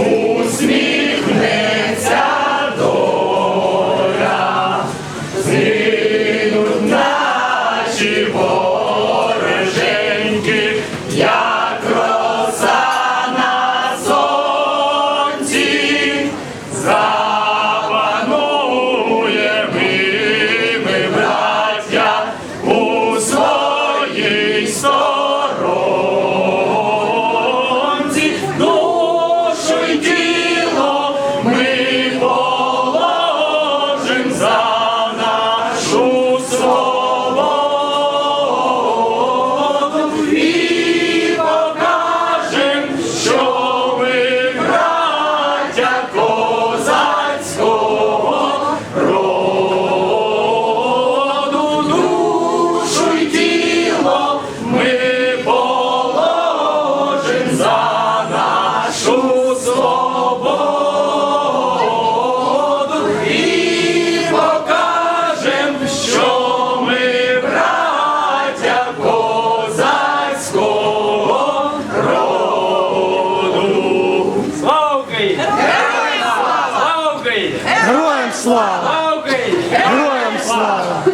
усміхнеться доля, згинуть наші вороженьки. Wait. slow. Okay. You slow.